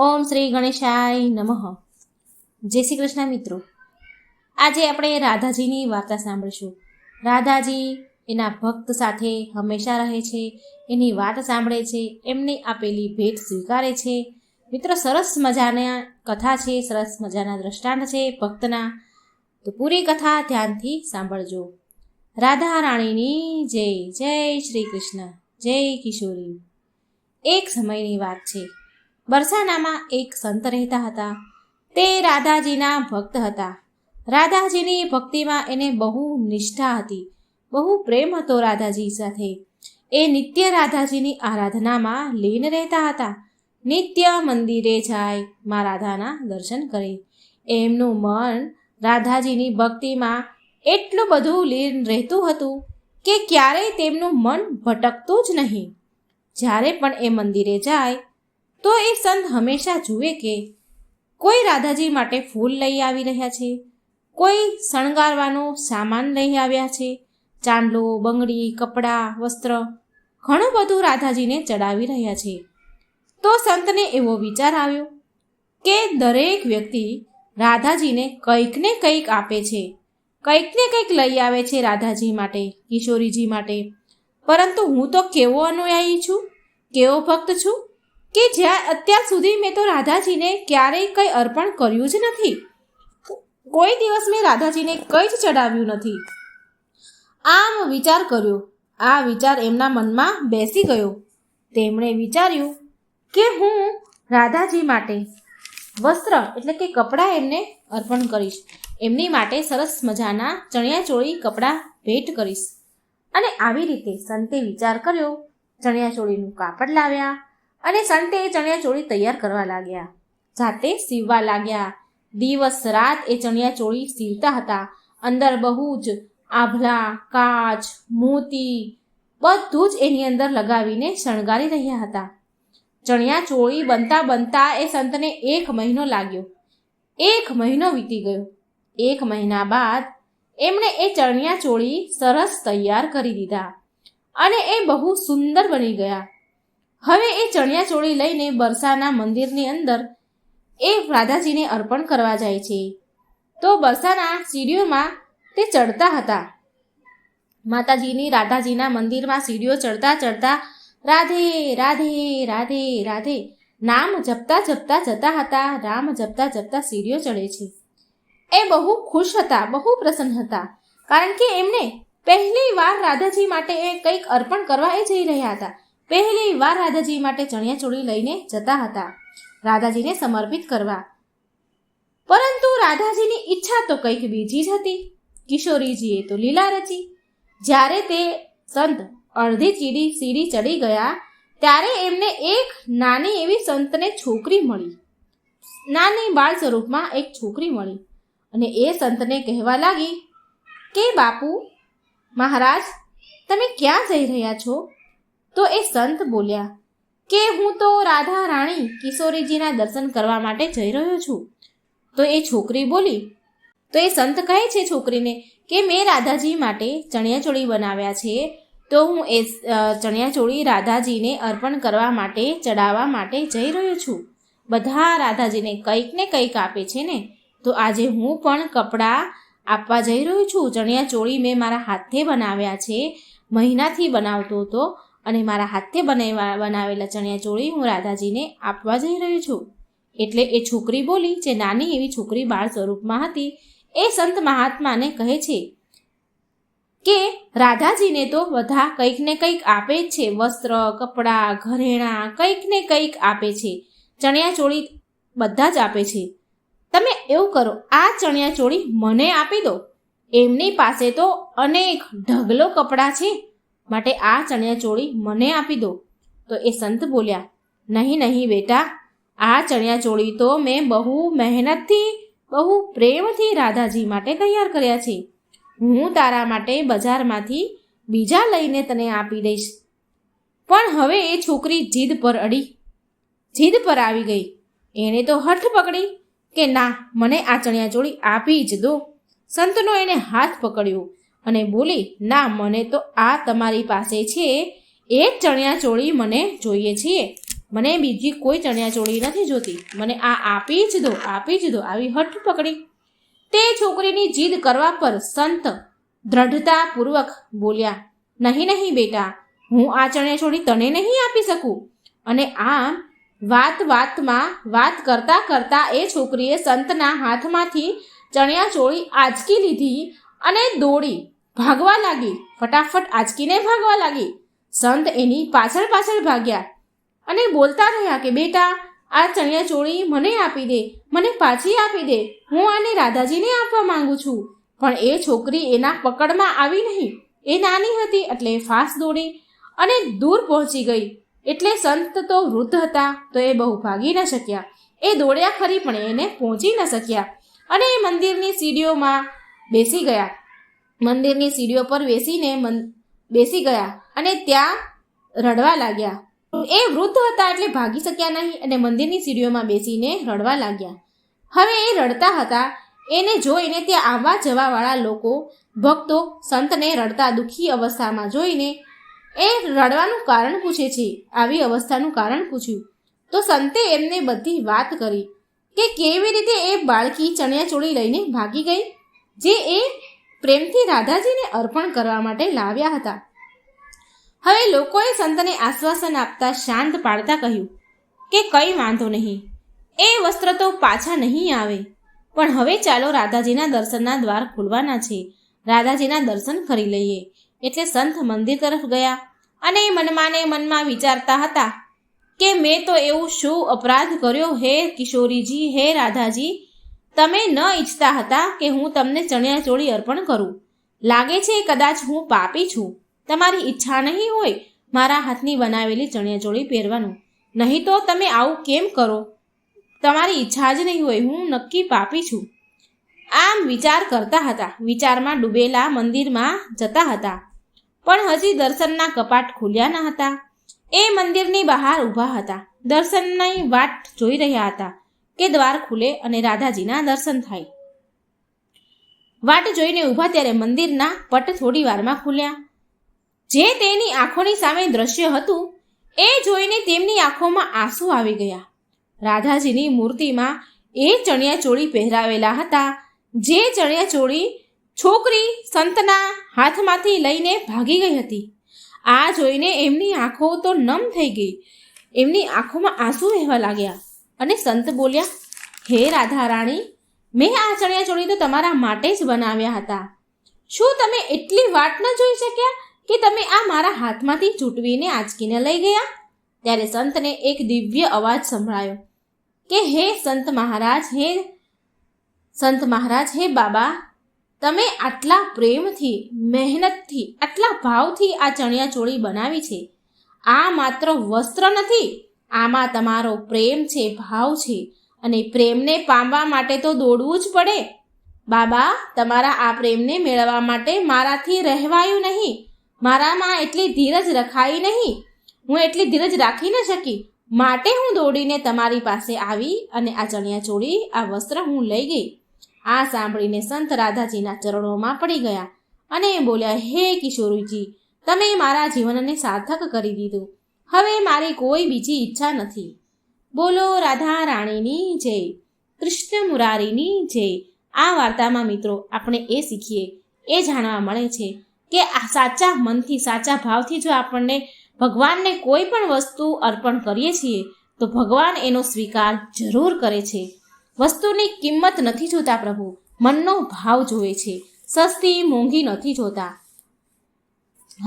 ઓમ શ્રી ગણેશાય નમઃ. જય શ્રી કૃષ્ણ મિત્રો. આજે આપણે રાધાજીની વાર્તા સાંભળીશું. રાધાજી એના ભક્ત સાથે હંમેશા રહે છે, એની વાત સાંભળે છે, એમને આપેલી ભેટ સ્વીકારે છે. મિત્રો, સરસ મજાના કથા છે, સરસ મજાના દ્રષ્ટાંત છે ભક્તના. તો પૂરી કથા ધ્યાનથી સાંભળજો. રાધા રાણીની જય જય શ્રી કૃષ્ણ, જય કિશોરી. એક સમયની વાત છે. બરસાનામાં એક સંત રહેતા હતા. તે રાધાજીના ભક્ત હતા. રાધાજીની ભક્તિમાં એને બહુ નિષ્ઠા હતી. બહુ પ્રેમ હતો રાધાજી સાથે. એ નિત્ય રાધાજીની આરાધનામાં લીન રહેતા હતા. નિત્ય મંદિરે જાય, મા રાધાના દર્શન કરે. એમનું મન રાધાજીની ભક્તિમાં એટલું બધું લીન રહેતું હતું કે ક્યારેય તેમનું મન ભટકતું જ નહીં. જ્યારે પણ એ મંદિરે જાય તો એ સંત હંમેશા જુએ કે કોઈ રાધાજી માટે ફૂલ લઈ આવી રહ્યા છે, કોઈ શણગારવાનો સામાન લઈ આવ્યા છે, ચાંદલો, બંગડી, કપડાં, વસ્ત્ર, ઘણું બધું રાધાજીને ચડાવી રહ્યા છે. તો સંતને એવો વિચાર આવ્યો કે દરેક વ્યક્તિ રાધાજીને કંઈક ને કંઈક આપે છે, કંઈક ને કંઈક લઈ આવે છે રાધાજી માટે, કિશોરીજી માટે. પરંતુ હું તો કેવો અનુયાયી છું? કેવો ભક્ત છું? કે જ્યાં અત્યાર સુધી મેં તો રાધાજીને ક્યારેય કંઈ અર્પણ કર્યું જ નથી. કોઈ દિવસ મેં રાધાજીને કંઈ જ ચડાવ્યું નથી. આમ વિચાર કર્યો. આ વિચાર એમના મનમાં બેસી ગયો. તેમણે વિચાર્યું કે હું રાધાજી માટે વસ્ત્ર એટલે કે કપડાં એમને અર્પણ કરીશ. એમની માટે સરસ મજાના ચણિયાચોળી કપડાં ભેટ કરીશ. અને આવી રીતે સંતે વિચાર કર્યો. ચણિયાચોળીનું કાપડ લાવ્યા. અને સંતે એ ચણિયાચોળી તૈયાર કરવા લાગ્યા. જાતે સીવવા લાગ્યા. દિવસ રાત એ ચણિયાચોળી સીવતા હતા. અંદર બહુ જ આભલા, કાચ, મોતી બધું જ એની અંદર લગાવીને શણગારી રહ્યા હતા. ચણિયાચોળી બનતા બનતા એ સંતને એક મહિનો લાગ્યો. એક મહિનો વીતી ગયો. એક મહિના બાદ એમણે એ ચણિયાચોળી સરસ તૈયાર કરી દીધા. અને એ બહુ સુંદર બની ગયા. હવે એ ચણિયાચોળી લઈને બરસાના મંદિરની અંદર એ રાધાજીને અર્પણ કરવા જાય છે. તો બરસાના સીડીઓમાં તે ચડતા હતા. માતાજીની રાધાજીના મંદિરમાં સીડીઓ ચડતા ચડતા રાધે રાધે રાધે રાધે નામ જપતા જપતા જતા હતા, રામ જપતા જપતા સીડીઓ ચડે છે. એ બહુ ખુશ હતા, બહુ પ્રસન્ન હતા. કારણ કે એમને પહેલી વાર રાધાજી માટે એ કંઈક અર્પણ કરવા એ જઈ રહ્યા હતા. પહેલી વાર રાધાજી માટે ચણિયાચોળી લઈને જતા હતા. રાધાજીને સમર્પિત કરવા. પરંતુ રાધાજીની ઈચ્છા તો કંઈક બીજી જ હતી. કિશોરીજીએ તો લીલા રચી. જ્યારે તે સંત અડધી ચીડી સીડી ચડી ગયા, ત્યારે એમને એક નાની એવી સંતને છોકરી મળી. નાની બાળ સ્વરૂપમાં એક છોકરી મળી અને એ સંતને કહેવા લાગી કે, બાપુ, મહારાજ, તમે ક્યાં જઈ રહ્યા છો? તો એ સંત બોલ્યા, કે હું તો રાધા રાણી કિશોરીજીના દર્શન કરવા માટે જઈ રહ્યો છું. તો એ છોકરી બોલી, તો એ સંત કહે છે છોકરીને કે મેં રાધાજી માટે ચણિયાચોળી બનાવ્યા છે, તો હું એ ચણિયાચોળી રાધાજીને અર્પણ કરવા માટે, ચડાવવા માટે જઈ રહ્યો છું. બધા રાધાજીને કંઈક ને કંઈક આપે છે ને, તો આજે હું પણ કપડાં આપવા જઈ રહ્યો છું. ચણિયાચોળી મેં મારા હાથે બનાવ્યા છે, મહિનાથી બનાવતો હતો અને મારા હાથે બનાવ્યા, બનાવેલા ચણિયાચોળી હું રાધાજીને આપવા જઈ રહ્યો છું. એટલે એ છોકરી બોલી જે નાની એવી છોકરી બાળ સ્વરૂપમાં હતી, એ સંત મહાત્માને કહે છે કે, રાધાજીને તો બધા કંઈક ને કંઈક આપે જ છે. વસ્ત્ર, કપડાં, ઘરેણાં કંઈક ને કંઈક આપે છે. ચણિયાચોળી બધા જ આપે છે. તમે એવું કરો, આ ચણિયાચોળી મને આપી દો. એમની પાસે તો અનેક ઢગલો કપડાં છે. માટે આ ચણિયાચોળી મને આપી દો. તો એ સંત બોલ્યા, નહીં નહીં, બેટા, આ ચણિયાચોળી તો મેં બહુ મહેનતથી, બહુ પ્રેમથી રાધાજી માટે તૈયાર કર્યા છે. હું તારા માટે બજારમાંથી બીજા લઈને તને આપી દઈશ. પણ હવે એ છોકરી જીદ પર અડી, જીદ પર આવી ગઈ. એણે તો હઠ પકડી કે ના, મને આ ચણિયાચોળી આપી જ દો. સંતનો એને હાથ પકડ્યો. અને બોલી, ના, મને તો આ તમારી પાસે છે. એ જ ચણિયાચોળી મને જોઈએ છીએ. મને બીજી કોઈ ચણિયાચોળી નથી જોતી. મને આ આપી જ દો, આપી જ દો. આવી હઠ પકડી તે છોકરીની જીદ કરવા પર સંત દ્રઢતાપૂર્વક બોલ્યા, નહીં નહીં, બેટા, હું આ ચણિયાચોળી તને નહીં આપી શકું. અને આમ વાત વાતમાં, વાત કરતા કરતા એ છોકરીએ સંતના હાથમાંથી ચણિયાચોળી આંચકી લીધી અને દોડી ભાગવા લાગી. ફટાફટ આંચકીને ભાગવા લાગી. સંત એની પાછળ પાછળ ભાગ્યા અને બોલતા રહ્યા કે, બેટા, આ ચણિયાચોળી મને આપી દે, મને પાછી આપી દે. હું આને રાધાજીને આપવા માંગુ છું. પણ એ છોકરી એના પકડમાં આવી નહીં. એ નાની હતી એટલે ફાસ દોડી અને દૂર પહોંચી ગઈ. એટલે સંત તો વૃદ્ધ હતા, તો એ બહુ ભાગી ન શક્યા. એ દોડ્યા ખરી, પણ એને પહોંચી ન શક્યા. અને એ મંદિરની સીડીઓમાં બેસી ગયા. મંદિરની સીડીઓ પર બેસીને બેસી ગયા અને ત્યાં રડવા લાગ્યા. એ વૃદ્ધ હતા એટલે ભાગી શક્યા નહીં અને મંદિરની સીડીઓમાં બેસીને રડવા લાગ્યા. હવે એ રડતા હતા, એને જોઈને ત્યાં આવવા જવાવાળા લોકો, ભક્તો, સંતને રડતા દુઃખી અવસ્થામાં જોઈને એ રડવાનું કારણ પૂછે છે, આવી અવસ્થાનું કારણ પૂછ્યું. તો સંતે એમને બધી વાત કરી કે કેવી રીતે એ બાળકી ચણિયાચોળી લઈને ભાગી ગઈ? જે એ પ્રેમથી રાધાજીને અર્પણ કરવા માટે લાવ્યા હતા. હવે લોકોએ સંતને આશ્વાસન આપતા શાંત પાડતા કહ્યું કે કંઈ વાંધો નહીં. એ વસ્ત્ર તો પાછા નહીં આવે. પણ હવે ચાલો રાધાજીના દર્શનના દ્વાર ખુલવાના છે. રાધાજીના દર્શન કરી લઈએ. એટલે સંત મંદિર તરફ ગયા અને મનમાને મનમાં વિચારતા હતા કે મેં તો એવું શું અપરાધ કર્યો? હે કિશોરીજી, હે રાધાજી તમે ન ઈચ્છતા હતા કે હું તમને ચણિયાચોળી અર્પણ કરું. લાગે છે કદાચ હું પાપી છું. તમારી ઈચ્છા નહીં હોય મારા હાથની બનાવેલી ચણિયાચોળી પહેરવાનું. નહીં તો તમે આવું કેમ કરો? તમારી ઈચ્છા જ નહીં હોય હું નક્કી પાપી છું. આમ વિચાર કરતા હતા. વિચારમાં ડૂબેલા મંદિરમાં જતા હતા. પણ હજી દર્શનના કપાટ ખુલ્યા ન હતા. એ મંદિરની બહાર ઊભા હતા. દર્શનની વાટ જોઈ રહ્યા હતા. કે દ્વાર ખુલે અને રાધાજીના દર્શન થાય. વાટ જોઈને ઊભા ત્યારે મંદિરના પટ થોડી વારમાં ખુલ્યા. જે તેની આંખોની સામે દ્રશ્ય હતું, એ જોઈને તેમની આંખોમાં આંસુ આવી ગયા. રાધાજીની મૂર્તિમાં એ ચણિયાચોળી પહેરાવેલા હતા. જે ચણિયાચોળી છોકરી સંતના હાથમાંથી લઈને ભાગી ગઈ હતી. આ જોઈને એમની આંખો તો નમ થઈ ગઈ. એમની આંખોમાં આંસુ વહેવા લાગ્યા. અને સંત બોલ્યા, હે રાધા રાણી મેં આ ચણિયાચોળી તો તમારા માટે જ બનાવ્યા હતા. શું તમે એટલી વાટ ન જોઈ શક્યા કે તમે આ મારા હાથમાંથી ચૂંટવીને આંચકીને લઈ ગયા? ત્યારે સંતને એક દિવ્ય અવાજ સંભળાયો કે, હે સંત મહારાજ, હે સંત મહારાજ, હે બાબા, તમે આટલા પ્રેમથી, મહેનતથી, આટલા ભાવથી આ ચણિયાચોળી બનાવી છે. આ માત્ર વસ્ત્ર નથી આમાં તમારો પ્રેમ છે, ભાવ છે અને પ્રેમને પામવા માટે તો દોડવું જ પડે. બાબા, તમારા આ પ્રેમને મેળવવા માટે મારાથી રહેવાયું નહીં. મારામાં એટલી ધીરજ રખાઈ નહીં. હું એટલી ધીરજ રાખી ન શકી. માટે હું દોડીને તમારી પાસે આવી અને આ ચણિયાચોળી આ વસ્ત્ર હું લઈ ગઈ. આ સાંભળીને સંત રાધાજીના ચરણોમાં પડી ગયા અને બોલ્યા, હે કિશોરીજી, તમે મારા જીવનને સાર્થક કરી દીધું. હવે મારી કોઈ બીજી ઈચ્છા નથી. બોલો રાધા રાણીની જય, કૃષ્ણ મુરારીની જય. આ વાર્તામાં મિત્રો આપણે એ શીખીએ, એ જાણવા મળે છે કે આ સાચા મનથી, સાચા ભાવથી જો આપણને ભગવાનને કોઈ પણ વસ્તુ અર્પણ કરીએ છીએ, તો ભગવાન એનો સ્વીકાર જરૂર કરે છે. વસ્તુની કિંમત નથી જોતા પ્રભુ, મનનો ભાવ જોવે છે. સસ્તી, મોંઘી નથી જોતા.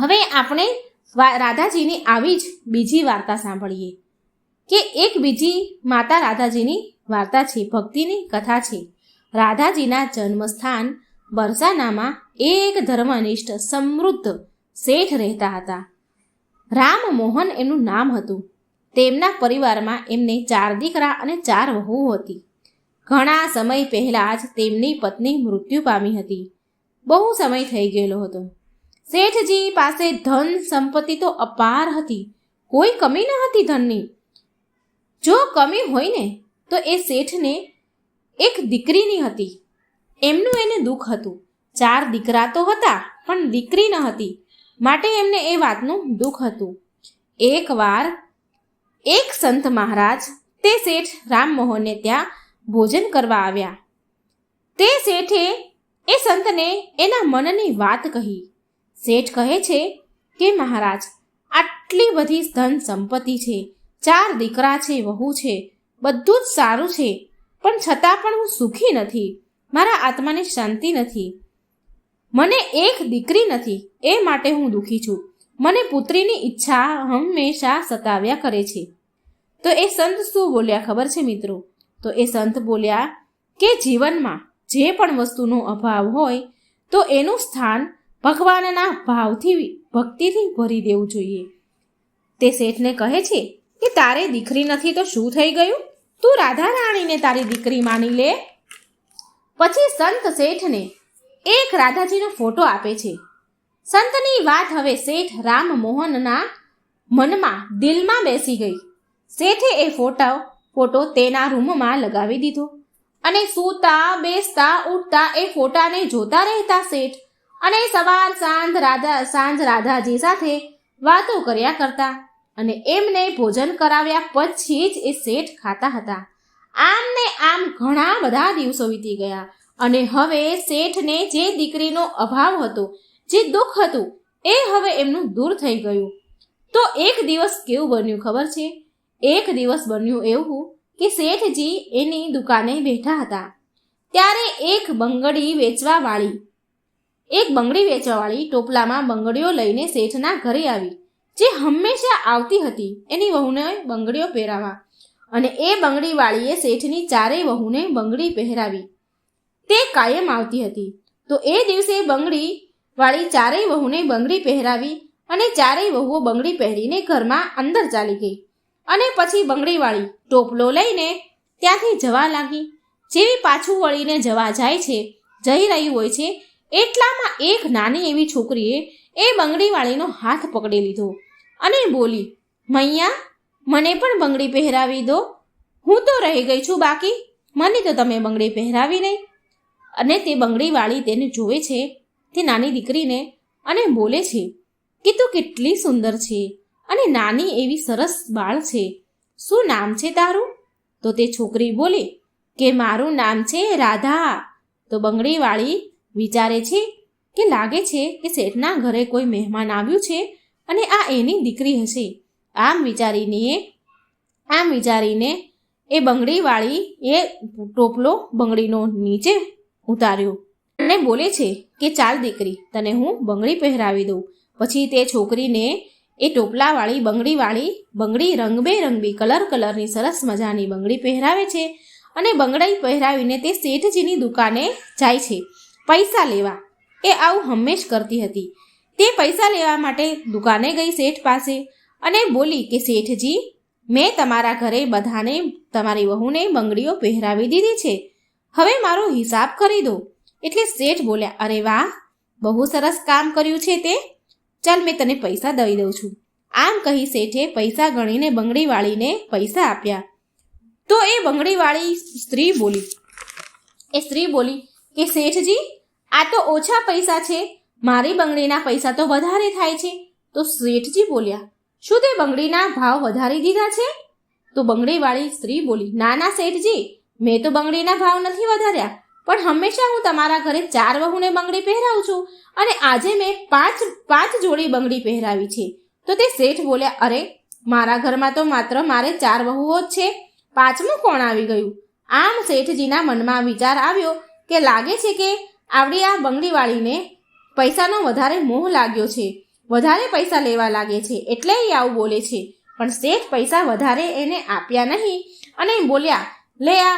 હવે આપણે રાધાજીની આવી જ બીજી વાર્તા સાંભળીએ કે એક બીજી માતા રાધાજીની વાર્તા છે, ભક્તિની કથા છે. રાધાજીના જન્મસ્થાન બરસાનામાં એક ધર્મનિષ્ઠ સમૃદ્ધ શેઠ રહેતા હતા. રામ મોહન એનું નામ હતું. તેમના પરિવારમાં એમને ચાર દીકરા અને ચાર વહુ હતી. ઘણા સમય પહેલાં જ તેમની પત્ની મૃત્યુ પામી હતી. બહુ સમય થઈ ગયેલો હતો. શેઠજી પાસે ધન સંપત્તિ તો અપાર હતી. કોઈ કમી ન હતી ધનની. જો કમી હોય ને, તો એ શેઠને એક દીકરીની હતી. એમનું એને દુઃખ હતું. ચાર દીકરા તો હતા, પણ દીકરી ન હતી. માટે એમને એ વાતનું દુઃખ હતું. એકવાર એક સંત મહારાજ તે શેઠ રામમોહનને ત્યાં ભોજન કરવા આવ્યા. તે શેઠે એ સંતને એના મનની વાત કહી. શેઠ કહે છે કે મહારાજ, આટલી બધી ધન સંપત્તિ છે, ચાર દીકરા છે, વહુ છે, બધું જ સારું છે, પણ છતાં પણ હું સુખી નથી, મારા આત્માને શાંતિ નથી. મને એક દીકરી નથી, એ માટે હું દુઃખી છું. મને પુત્રીની ઈચ્છા હંમેશા સતાવ્યા કરે છે. તો એ સંત શું બોલ્યા ખબર છે મિત્રો? તો એ સંત બોલ્યા કે જીવનમાં જે પણ વસ્તુનો અભાવ હોય, તો એનું સ્થાન ભગવાનના ભાવથી ભક્તિથી ભરી દેવું જોઈએ. તે શેઠને કહે છે કે તારે દીકરી નથી તો શું થઈ ગયું? તું રાધા રાણીને તારી દીકરી માની લે. પછી સંત શેઠને એક રાધાજીનો ફોટો આપે છે. સંતની વાત હવે શેઠ રામ મોહનના મનમાં દિલમાં બેસી ગઈ. શેઠે એ ફોટો ફોટો તેના રૂમમાં લગાવી દીધો અને સૂતા, બેસતા, ઉઠતા એ ફોટાને જોતા રહેતા શેઠ અને સવાર સાંજ રાધા સાંજ રાધાજી સાથે વાતો કર્યા કરતા અને એમને ભોજન કરાવ્યા પછી જ એ શેઠ ખાતા હતા. આમ ને આમ ઘણા બધા દિવસો વીતી ગયા અને હવે શેઠને જે દીકરીનો અભાવ હતો, જે દુઃખ હતું, એ હવે એમનું દૂર થઈ ગયું. તો એક દિવસ કેવું બન્યું ખબર છે? એક દિવસ બન્યું એવું કે શેઠજી એની દુકાને બેઠા હતા. ત્યારે એક બંગડી વેચવાવાળી એક બંગડી વેચવાવાળી ટોપલામાં બંગડીઓ લઈને શેઠના ઘરે આવી, જે હંમેશા આવતી હતી. એની વહુને બંગડીઓ પહેરાવા. અને એ બંગડીવાળીએ શેઠની ચારેય વહુને બંગડી પહેરાવી. તે કાયમ આવતી હતી. તો એ દિવસે બંગડી વાળી ચારેય વહુને બંગડી પહેરાવી અને ચારેય વહુઓ બંગડી પહેરીને ઘરમાં અંદર ચાલી ગઈ. અને પછી બંગડીવાળી ટોપલો લઈને ત્યાંથી જવા લાગી. જેવી પાછું વળીને જવા જાય છે, જઈ રહી હોય છે એટલામાં એક નાની એવી છોકરીએ એ બંગડીવાળીનો હાથ પકડી લીધો અને બોલી, મૈયા, મને પણ બંગડી પહેરાવી દો. હું તો રહી ગઈ છું બાકી. મને તો તમે બંગડી પહેરાવી નહીં. અને તે બંગડીવાળી તેને જોવે છે, તે નાની દીકરીને, અને બોલે છે કે, તું કેટલી સુંદર છે અને નાની એવી સરસ બાળ છે. શું નામ છે તારું? તો તે છોકરી બોલી, કે મારું નામ છે રાધા. તો બંગડીવાળી વિચારે છે કે લાગે છે કે શેઠના ઘરે કોઈ મહેમાન આવ્યું છે અને આ એની દીકરી હશે. આમ વિચારીને આમ વિચારીને એ બંગડીવાળી એ ટોપલો બંગડીનો નીચે ઉતાર્યો અને બોલે છે કે ચાલ દીકરી, તને હું બંગડી પહેરાવી દઉં. પછી તે છોકરીને એ ટોપલાવાળી બંગડીવાળી બંગડી રંગબેરંગી, કલર કલરની સરસ મજાની બંગડી પહેરાવે છે અને બંગડી પહેરાવીને તે શેઠજીની દુકાને જાય છે. પૈસા લેવા. એ આવું હંમેશ કરતી હતી. તે પૈસા લેવા માટે દુકાને ગઈ શેઠ પાસે અને બોલી કે, શેઠજી, મેં તમારા ઘરે બધાને, તમારી વહુને બંગડીઓ પહેરાવી દીધી છે. હવે મારો હિસાબ કરી દો. એટલે શેઠ બોલ્યા, અરે વાહ, બહુ સરસ કામ કર્યું છે તે. ચાલ, મેં તને પૈસા દઈ દઉં છું. આમ કહી શેઠે પૈસા ગણીને બંગડીવાળીને પૈસા આપ્યા. તો એ બંગડીવાળી સ્ત્રી બોલી, એ સ્ત્રી બોલી કે, શેઠજી આ તો ઓછા પૈસા છે. મારી બંગડીના પૈસા તો વધારે થાય છે. તો શેઠજી બોલ્યા, શું તે બંગડીના ભાવ વધારી દીધા છે? તો બંગડીવાળી સ્ત્રી બોલી, ના ના, શેઠજી, મેં તો બંગડીના ભાવ નથી વધાર્યા. પણ હંમેશા હું તમારા ઘરે ચાર વહુને બંગડી પહેરાવું છું. અને આજે મેં પાંચ પાંચ જોડી બંગડી પહેરાવી છે. તો તે શેઠ બોલ્યા, અરે, મારા ઘરમાં તો માત્ર મારે ચાર વહુઓ જ છે. પાંચમું કોણ આવી ગયું? આમ શેઠજીના મનમાં વિચાર આવ્યો કે લાગે છે કે આવડી આ બંગડીવાળીને પૈસાનો વધારે મોહ લાગ્યો છે. વધારે પૈસા લેવા લાગે છે એટલે એ આવું બોલે છે. પણ શેઠ પૈસા વધારે એને આપ્યા નહીં અને બોલ્યા, લે આ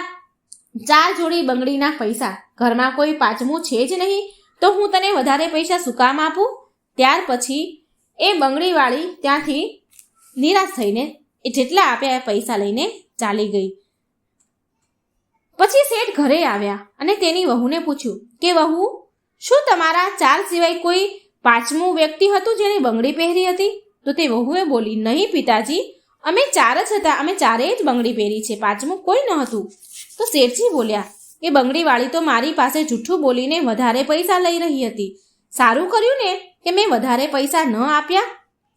ચાર જોડી બંગડીના પૈસા, ઘરમાં કોઈ પાંચમું છે જ નહીં, તો હું તને વધારે પૈસા શું કામ આપું? ત્યાર પછી એ બંગડીવાળી ત્યાંથી નિરાશ થઈને, એ જેટલા આપ્યા એ પૈસા લઈને ચાલી ગઈ. પછી શેઠ ઘરે આવ્યા અને તેની વહુને પૂછ્યું, કે વહુ, શું તમારા ચાર સિવાય કોઈ પાંચમું વ્યક્તિ હતું જેને બંગડી પહેરી હતી? તો તે વહુએ બોલી, નહીં પિતાજી, અમે ચાર જ હતા, અમે ચારેય જ બંગડી પહેરી છે, પાંચમું કોઈ ન હતું તો શેઠજી બોલ્યા કે બંગડીવાળી તો મારી પાસે જૂઠું બોલીને વધારે પૈસા લઈ રહી હતી. સારું કર્યું ને કે મેં વધારે પૈસા ન આપ્યા?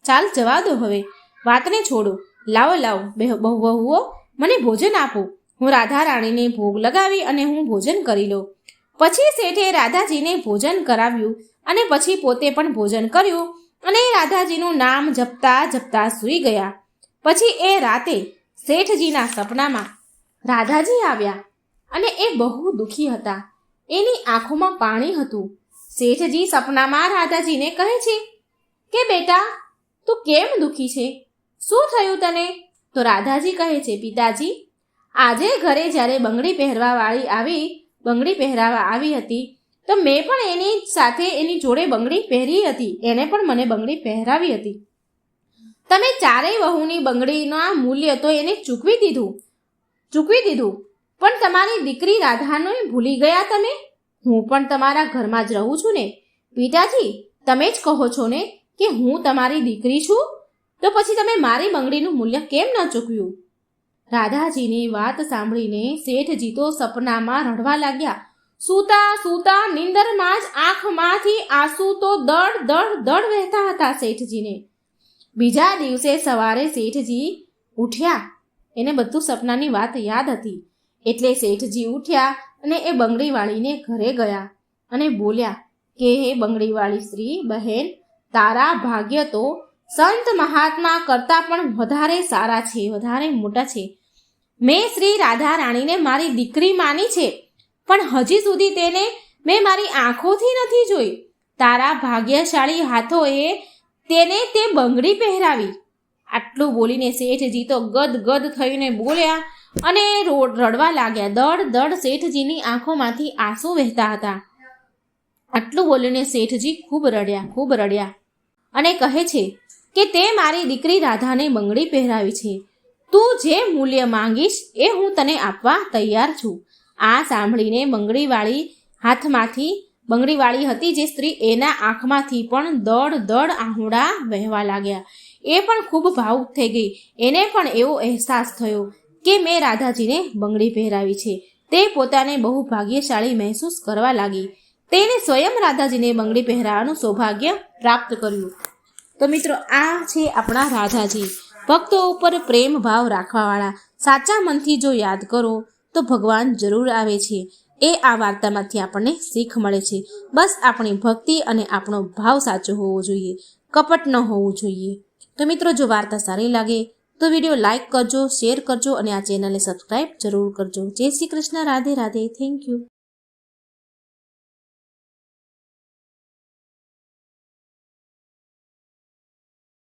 ચાલ જવા દો હવે. વાતને છોડો. લાવો લાવો, બે- બહુ વહુઓ, મને ભોજન આપો. હું રાધા રાણીને ભોગ લગાવી અને હું ભોજન કરી લઉં. પછી શેઠે રાધાજીને ભોજન કરાવ્યું અને પછી પોતે પણ ભોજન કર્યું અને રાધાજીનું નામ જપતા જપતા સૂઈ ગયા. પછી એ રાતે શેઠજીના સપનામાં રાધાજી આવ્યા અને એ બહુ દુઃખી હતા. એની આંખોમાં પાણી હતું. શેઠજી સપનામાં રાધાજીને કહે છે કે બેટા, તું કેમ દુઃખી છે? શું થયું તને? તો રાધાજી કહે છે, પિતાજી આજે ઘરે જ્યારે બંગડી પહેરવાવાળી આવી, બંગડી પહેરાવા આવી હતી, તો મેં પણ એની સાથે એની જોડે બંગડી પહેરી હતી. એને પણ મને બંગડી પહેરાવી હતી. તમે ચારેય વહુની બંગડીના મૂલ્ય તો એને ચૂકવી દીધું ચૂકવી દીધું. પણ તમારી દીકરી રાધાને ભૂલી ગયા તમે? હું પણ તમારા ઘરમાં જ રહું છું ને. પિતાજી તમે જ કહો છો ને કે હું તમારી દીકરી છું? તો પછી તમે મારી બંગડીનું મૂલ્ય કેમ ન ચૂકવ્યું રાધાજીની વાત સાંભળીને શેઠજી તો સપનામાં રડવા લાગ્યા. સૂતા સૂતા, નિંદરમાં જ આંખમાંથી આંસુ તો દડ દડ દડ વહેતા હતા શેઠજીને. બીજા દિવસે સવારે શેઠજી ઉઠ્યા. એને બધું સપનાની વાત યાદ હતી. એટલે શેઠજી ઉઠ્યા અને એ બંગડીવાળીને ઘરે ગયા અને બોલ્યા, કે હે બંગડીવાળી સ્ત્રી, બહેન, તારા ભાગ્ય તો સંત મહાત્મા કરતાં પણ વધારે સારા છે, વધારે મોટા છે. મેં શ્રી રાધા રાણીને મારી દીકરી માની છે, પણ હજી સુધી તેને મેં મારી આંખોથી નથી જોઈ. તારા ભાગ્યશાળી હાથોએ તેને તે બંગડી પહેરાવી. આટલું બોલીને શેઠજી તો ગદ ગદ થઈને બોલ્યા અને રડવા લાગ્યા. દડ દડ શેઠજીની આંખોમાંથી આંસુ વહેતા હતા. આટલું બોલીને શેઠજી ખૂબ રડ્યા ખૂબ રડ્યા અને કહે છે કે તે મારી દીકરી રાધાને બંગડી પહેરાવી છે. તું જે મૂલ્ય માંગીશ એ હું તને આપવા તૈયાર છું. આ સાંભળીને બંગડીવાળી હાથમાંથી, બંગડીવાળી હતી જે સ્ત્રી એના આંખમાંથી પણ દડ દડ આહુડા વહેવા લાગ્યા. એ પણ ખૂબ ભાવુક થઈ ગઈ. એને પણ એવો અહેસાસ થયો કે મેં રાધાજીને બંગડી પહેરાવી છે. તે પોતાને બહુ ભાગ્યશાળી મહેસૂસ કરવા લાગી. તેને સ્વયં રાધાજીને બંગડી પહેરાવાનું સૌભાગ્ય પ્રાપ્ત કર્યું. તો મિત્રો, આ છે આપણા રાધાજી. ભક્તો ઉપર પ્રેમ ભાવ રાખવાવાળા. સાચા મનથી જો યાદ કરો, તો ભગવાન જરૂર આવે છે. એ આ વાર્તામાંથી આપણને શીખ મળે છે. બસ આપણી ભક્તિ અને આપણો ભાવ સાચો હોવો જોઈએ. કપટ ન હોવું જોઈએ. તો મિત્રો, જો વાર્તા સારી લાગે, તો વીડિયો લાઈક કરજો, શેર કરજો અને આ ચેનલને સબસ્ક્રાઈબ જરૂર કરજો. જય શ્રી કૃષ્ણ. રાધે રાધે. Thank you.